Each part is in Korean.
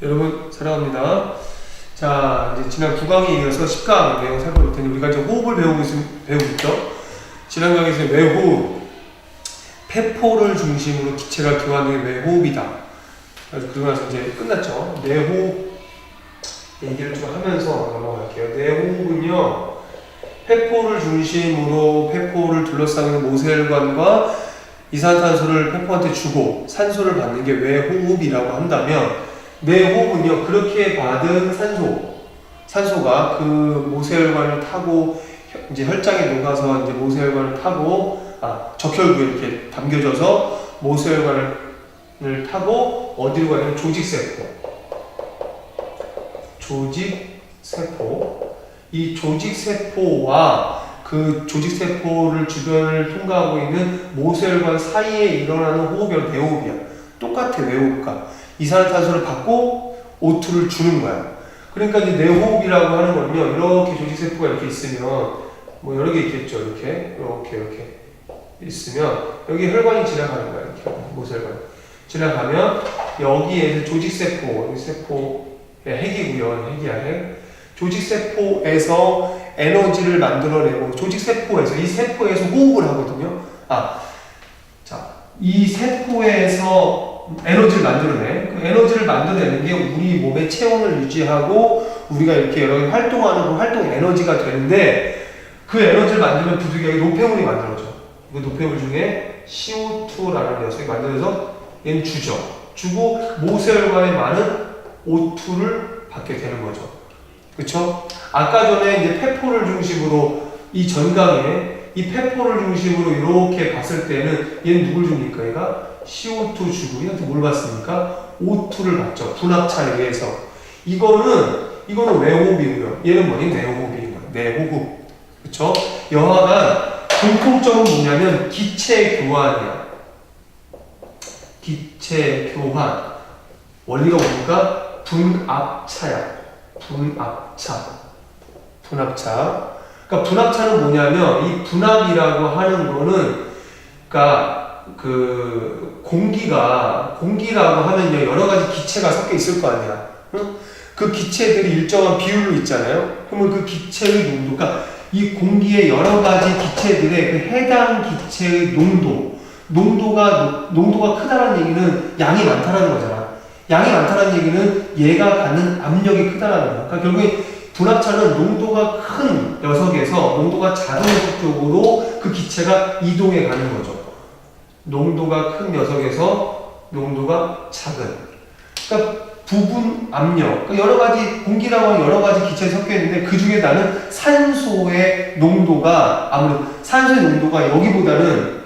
여러분 사랑합니다. 자 이제 지난 9강에 이어서 10강 내용 살펴볼 텐데 우리가 이제 호흡을 배우고 있, 배우고 있죠. 지난 강에서 외호흡, 폐포를 중심으로 기체가 교환되는 외호흡이다. 그래서 그러고 나서 이제 끝났죠. 내호흡 얘기를 좀 하면서 넘어갈게요. 내호흡은요. 폐포를 중심으로 폐포를 둘러싸는 모세혈관과 이산산소를 폐포한테 주고 산소를 받는 게 외호흡이라고 한다면 내 호흡은요 그렇게 받은 산소. 산소가 그 모세혈관을 타고 혈- 이제 혈장에 녹아서 이제 모세혈관을 타고 아 적혈구에 이렇게 담겨져서 모세혈관을 타고 어디로 가냐면 조직세포. 조직세포. 이 조직세포와 그 조직세포를 주변을 통과하고 있는 모세혈관 사이에 일어나는 호흡이 대호흡이야. 똑같아 외호흡과 이산화탄소를 받고 O2를 주는 거야. 그러니까 이제 내호흡이라고 하는 거는요. 이렇게 조직세포가 이렇게 있으면 뭐 여러 개 있겠죠. 이렇게 이렇게 이렇게 있으면 여기 혈관이 지나가는 거야. 이렇게 모세혈관 지나가면 여기에서 조직세포, 이 세포의 핵이고요. 핵이야 핵. 조직세포에서 에너지를 만들어내고 조직세포에서 이 세포에서 호흡을 하거든요. 아, 자, 이 세포에서 에너지를 만들어내. 그 에너지를 만들어내는 게 우리 몸의 체온을 유지하고 우리가 이렇게 여러 개 활동하는 그 활동 에너지가 되는데 그 에너지를 만들면 부득이하게 노폐물이 만들어져. 그 노폐물 중에 CO2라는 녀석이 만들어서 얘는 주죠. 주고 모세혈관에 많은 O2를 받게 되는 거죠. 그쵸? 아까 전에 이제 폐포를 중심으로 이 전강에 이 폐포를 중심으로 이렇게 봤을 때는 얘는 누굴 줍니까? 얘가 CO2 주고 얘한테 뭘 받습니까? O2를 받죠. 분압차에 의해서. 이거는 이거는 외호흡이고요. 얘는 뭐니? 내호흡인 거예요. 내호흡. 그쵸? 여하간 공통점은 뭐냐면 기체 교환이야. 기체 교환. 원리가 뭡니까? 분압차야. 분압차. 분압차. 그러니까 분압차는 뭐냐면 이 분압이라고 하는 거는 그러니까 그 공기가 공기라고 하면요 여러 가지 기체가 섞여 있을 거 아니야. 응? 그 기체들이 일정한 비율로 있잖아요. 그러면 그 기체의 농도가 이 공기의 여러 가지 기체들의 그 해당 기체의 농도, 농도가 농도가 크다는 얘기는 양이 많다라는 거잖아. 양이 많다는 얘기는 얘가 갖는 압력이 크다라는 거야. 그러니까 결국에 분압차는 농도가 큰 녀석에서 농도가 작은 녀석 쪽으로 그 기체가 이동해 가는 거죠. 농도가 큰 녀석에서 농도가 작은. 그러니까 부분 압력. 그러니까 여러 가지 공기라고 여러 가지 기체에 섞여 있는데 그 중에 나는 산소의 농도가 아무래도 산소의 농도가 여기보다는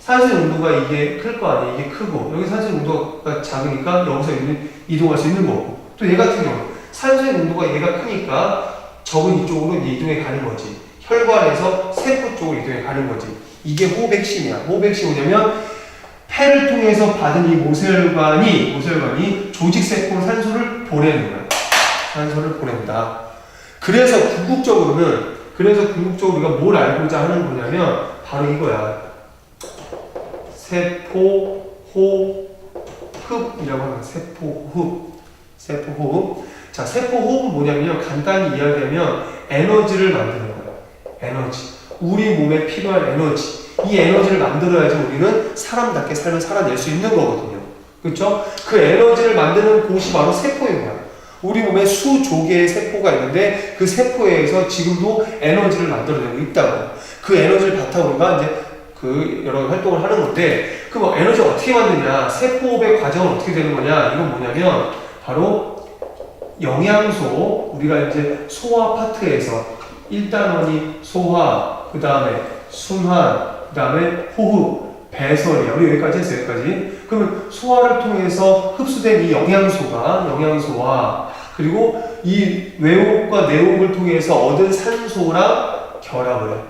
산소의 농도가 이게 클 거 아니에요. 이게 크고 여기 산소의 농도가 작으니까 여기서 있는 이동할 수 있는 거고 또 얘 같은 경우 산소의 농도가 얘가 크니까 적은 이쪽으로 이동해 가는 거지. 혈관에서 세포 쪽으로 이동해 가는 거지. 이게. 호흡 핵심이 뭐냐면 폐를 통해서 받은 이 모세혈관이 모세혈관이 조직세포로 산소를 보내는 거야. 산소를 보낸다. 그래서 궁극적으로는 그래서 궁극적으로 우리가 뭘 알고자 하는 거냐면 바로 이거야. 세포 호흡이라고 하는. 세포 호흡. 세포 호흡. 자, 세포 호흡은 뭐냐면요. 간단히 이야기하면 에너지를 만드는. 에너지. 우리 몸에 필요한 에너지. 이 에너지를 만들어야지 우리는 사람답게 삶을 살아낼 수 있는 거거든요. 그렇죠? 그 에너지를 만드는 곳이 바로 거야. 우리 몸에 수조 개의 세포가 있는데 그 세포에서 지금도 에너지를 만들어내고 있다고. 그 에너지를 바탕으로 우리가 이제 그 여러 활동을 하는 건데 그 뭐 에너지를 어떻게 만드냐? 세포의 과정은 어떻게 되는 거냐? 이건 뭐냐면 바로 영양소 우리가 이제 소화 파트에서 1단원이 소화, 그 다음에 순환, 그 다음에 호흡, 배설이야. 우리 여기까지 했어요, 여기까지. 그러면 소화를 통해서 흡수된 이 영양소가, 영양소와, 그리고 이 외호흡과 내호흡을 통해서 얻은 산소랑 결합을 해.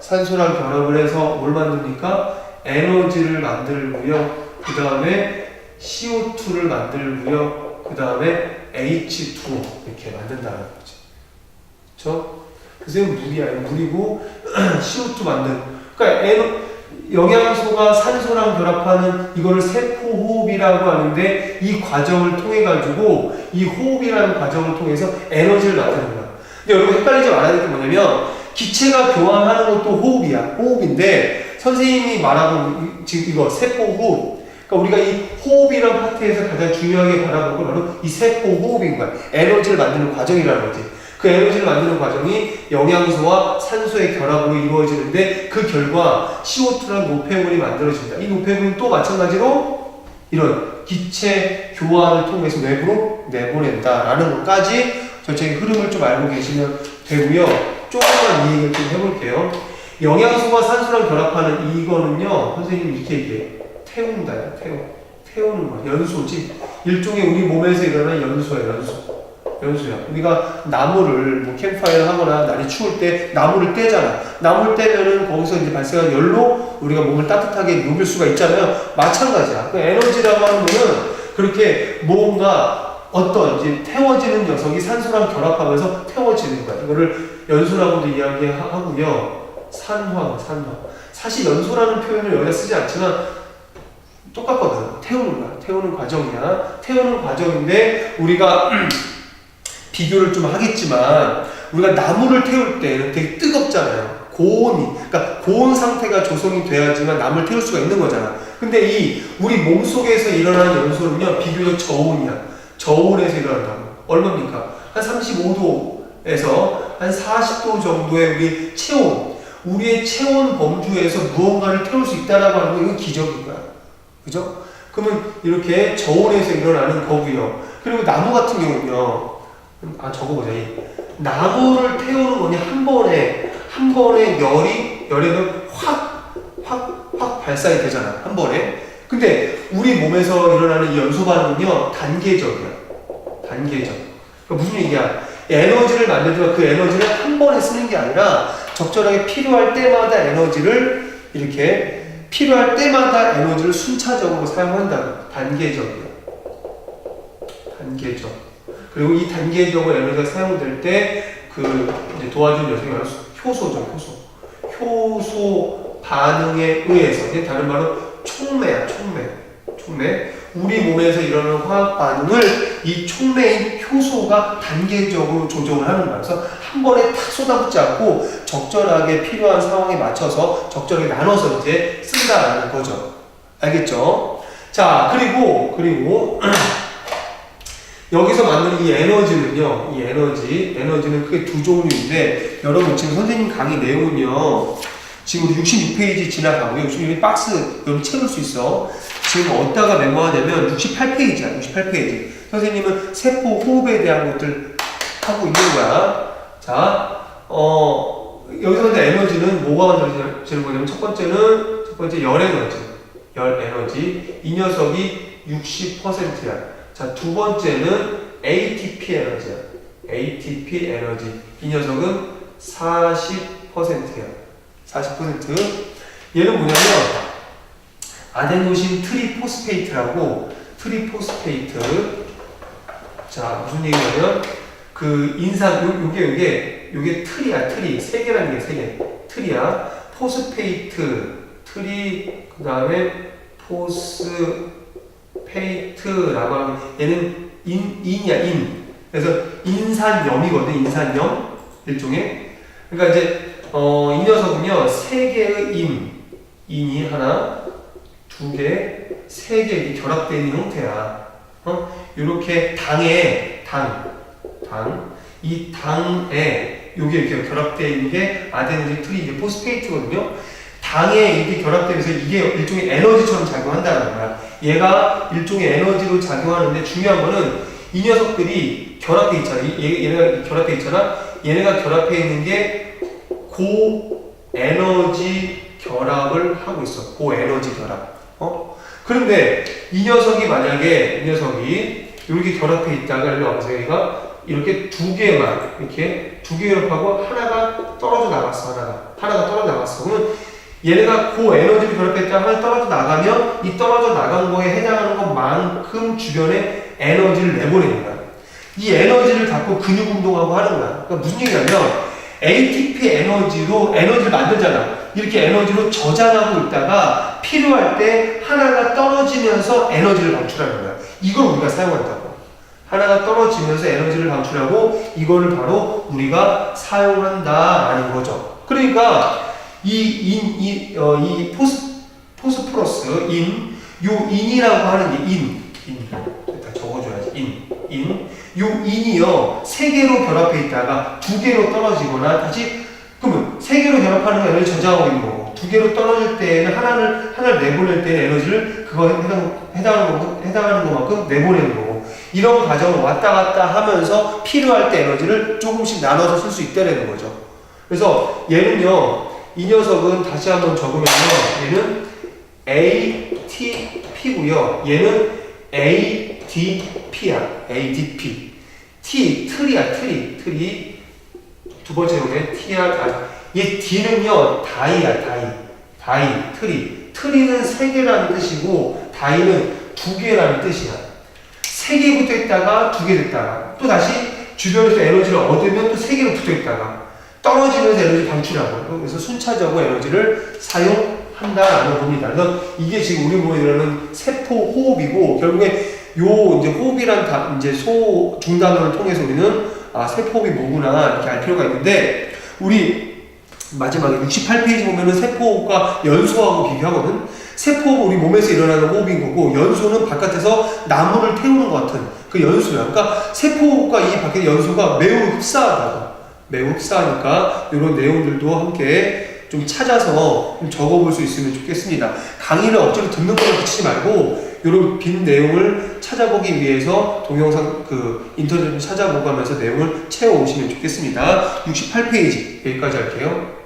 산소랑 결합을 해서 뭘 만듭니까? 에너지를 만들고요. 그 다음에 CO2를 만들고요. 그 다음에 H2 이렇게 만든다는 거지. 그렇죠? 그래서 물이야. 물이고 CO2 만든. 그러니까 에너, 영양소가 산소랑 결합하는 이거를 세포 호흡이라고 하는데 이 과정을 통해 가지고 이 호흡이라는 과정을 통해서 에너지를 나타내는 거야. 근데 여러분 헷갈리지 말아야 될 게 뭐냐면 기체가 교환하는 것도 호흡이야. 호흡인데 선생님이 말하고 이- 지금 이거 세포 호흡. 그러니까 우리가 이 호흡이라는 파트에서 가장 중요하게 바라보는 건 바로 이 세포 호흡인 거야. 에너지를 만드는 과정이라는 거지. 그 에너지를 만드는 과정이 영양소와 산소의 결합으로 이루어지는데 그 결과 CO2라는 노폐물이 만들어진다. 이 노폐물은 또 마찬가지로 이런 기체 교환을 통해서 외부로 내보낸다라는 것까지 전체의 흐름을 좀 알고 계시면 되고요. 조금만 이 얘기를 좀 해볼게요. 영양소와 산소랑 결합하는 이거는요, 선생님 이렇게 얘기해요. 태운다요, 태워. 태우는 거야. 연소지. 일종의 우리 몸에서 일어나는 연소야, 연소. 연소야. 우리가 나무를 뭐 캠프파이어 하거나 날이 추울 때 나무를 떼잖아. 나무를 떼면은 거기서 이제 발생한 열로 우리가 몸을 따뜻하게 녹일 수가 있잖아요. 마찬가지야. 그 에너지라고 하는 거는 그렇게 뭔가 어떤 이제 태워지는 녀석이 산소랑 결합하면서 태워지는 거야. 이거를 연소라고도 이야기하고요. 산화, 산화. 사실 연소라는 표현을 여기다 쓰지 않지만 똑같거든. 태우는 거야. 태우는 과정이야. 태우는 과정인데 우리가 비교를 좀 하겠지만 우리가 나무를 태울 때는 되게 뜨겁잖아요. 고온이. 그러니까 고온 상태가 조성이 돼야지만 나무를 태울 수가 있는 거잖아. 근데 이 우리 몸 속에서 일어나는 연소는요. 비교적 저온이야. 저온에서 일어난다고. 얼마입니까? 한 35도에서 한 40도 정도의 우리 체온. 우리의 체온 범주에서 무언가를 태울 수 있다라고 하는 건 이건 기적인 거야. 그죠? 그러면 이렇게 저온에서 일어나는 거고요. 그리고 나무 같은 경우는요. 아 적어보자. 이 나무를 태우는 거니 한 번에 한 번에 열이 열에는 확 확 확 발산이 되잖아. 한 번에. 근데 우리 몸에서 일어나는 이 연소 반응은요 단계적이야. 단계적. 무슨 얘기야? 에너지를 만들지만 그 에너지를 한 번에 쓰는 게 아니라 적절하게 필요할 때마다 에너지를 이렇게 필요할 때마다 에너지를 순차적으로 사용한다는 단계적이야. 단계적. 그리고 이 단계적으로 에너지가 사용될 때그 녀석이 바로 효소죠, 효소. 효소 반응에 의해서, 다른 말로 촉매야, 촉매. 촉매. 우리 몸에서 일어나는 화학 반응을 이 촉매인 효소가 단계적으로 조정을 하는 거야. 그래서 한 번에 탁 쏟아붓지 않고 적절하게 필요한 상황에 맞춰서 적절하게 나눠서 이제 쓴다라는 거죠. 알겠죠? 자, 그리고, 그리고, 여기서 만드는 이 에너지는요, 이 에너지, 에너지는 크게 두 종류인데, 여러분 지금 선생님 강의 내용은요, 지금 우리 66페이지 지나가고요. 66페이지 박스 여러분 채울 수 있어. 지금 어디다가 메모하냐면 68페이지야, 68페이지. 선생님은 세포 호흡에 대한 것들 하고 있는 거야. 자, 어, 여기서 근데 에너지는 뭐가 만들어지는 거냐면 첫 번째는, 첫 번째 열 에너지. 열 에너지. 이 녀석이 60%야. 자, 두 번째는 ATP 에너지야. ATP 에너지. 이 녀석은 40%야. 40%. 얘는 뭐냐면, 아데노신 트리포스페이트라고, 트리포스페이트. 자, 무슨 얘기냐면, 그 인산, 요, 요게, 요게, 요게 틀이야, 틀이. 세 개라는 게 세 개. 틀이야. 포스페이트, 트리, 그 다음에 포스, 페이트라고 하는 얘는 인, 인이야 인. 그래서 인산염이거든 인산염 일종의. 그러니까 이제 어, 이 녀석은요 세 개의 인 인이 하나 두개세 개 결합되어 있는 형태야. 어? 이렇게 당에 당당이 당에 요게 이렇게 결합되어 있는 게 아데노신 트리 이제 포스페이트거든요. 당에 이렇게 결합되면서 이게 일종의 에너지처럼 작용한다는 거야. 얘가 일종의 에너지로 작용하는데 중요한 거는 이 녀석들이 결합돼 있잖아. 얘, 얘네가 결합돼 있잖아. 얘네가 결합해 있는 게 고 에너지 결합을 하고 있어. 고 에너지 결합. 어? 그런데 이 녀석이 만약에 이 녀석이 이렇게 결합해 있다가 일로 와보세요. 얘가 이렇게 두 개만 이렇게 두 개 결합하고 하나가 떨어져 나갔어. 하나가 하나가 떨어져 나갔어. 그러면 얘네가 고 에너지를 결합했다 하나 떨어져 나가면 이 떨어져 나간 거에 해당하는 것만큼 주변에 에너지를 내보내는 거야. 이 에너지를 갖고 근육 운동하고 하는 거야. 그러니까 무슨 얘기냐면 ATP 에너지로 에너지를 만들잖아. 이렇게 에너지로 저장하고 있다가 필요할 때 하나가 떨어지면서 에너지를 방출하는 거야. 이걸 우리가 사용한다고. 하나가 떨어지면서 에너지를 방출하고 이거를 바로 우리가 사용한다라는 거죠. 그러니까 이 인, 이, 어, 이 포스, 포스프러스, 인, 요 인이라고 하는 게 인, 인. 다 적어줘야지. 인, 인. 요 인이요, 세 개로 결합해 있다가 두 개로 떨어지거나 다시, 그러면 세 개로 결합하는 거 에너지 저장하고 있는 거고, 두 개로 떨어질 때에는 하나를, 하나를 내보낼 때는 에너지를 그거 해당, 해당하는 거, 해당하는 것만큼 내보내는 거고, 이런 과정을 왔다 갔다 하면서 필요할 때 에너지를 조금씩 나눠서 쓸 수 있다는 거죠. 그래서 얘는요, 이 녀석은 다시 한번 적으면요, 얘는 ATP고요, 얘는 ADP야, ADP. T, 틀이야, 틀이, 틀이. 두 번째 요게 T야, 아, 얘 D는요, 다이야, 다이. 다이, 틀이. 틀이는 세 개라는 뜻이고, 다이는 두 개라는 뜻이야. 세 개 붙어 있다가 두 개 됐다가, 또 다시 주변에서 에너지를 얻으면 또 세 개로 붙어 있다가, 떨어지면서 에너지 방출하고, 그래서 순차적으로 에너지를 사용한다라는 겁니다. 그래서 이게 지금 우리 몸에 일어나는 세포 호흡이고, 결국에 요 이제 호흡이란 다 이제 소 중단어를 통해서 우리는 아 세포 호흡이 뭐구나 이렇게 알 필요가 있는데 우리 마지막에 68페이지 보면은 세포 호흡과 연소하고 비교하거든. 세포 호흡은 우리 몸에서 일어나는 호흡인 거고 연소는 바깥에서 나무를 태우는 것 같은 그 연소야. 그러니까 세포 호흡과 이 밖의 연소가 매우 흡사하다. 매우 흡사하니까 이런 내용들도 함께 좀 찾아서 좀 적어볼 수 있으면 좋겠습니다. 강의를 억지로 듣는 걸로 그치지 말고 이런 빈 내용을 찾아보기 위해서 동영상 그 인터넷을 찾아보고 하면서 내용을 채워 오시면 좋겠습니다. 68페이지 여기까지 할게요.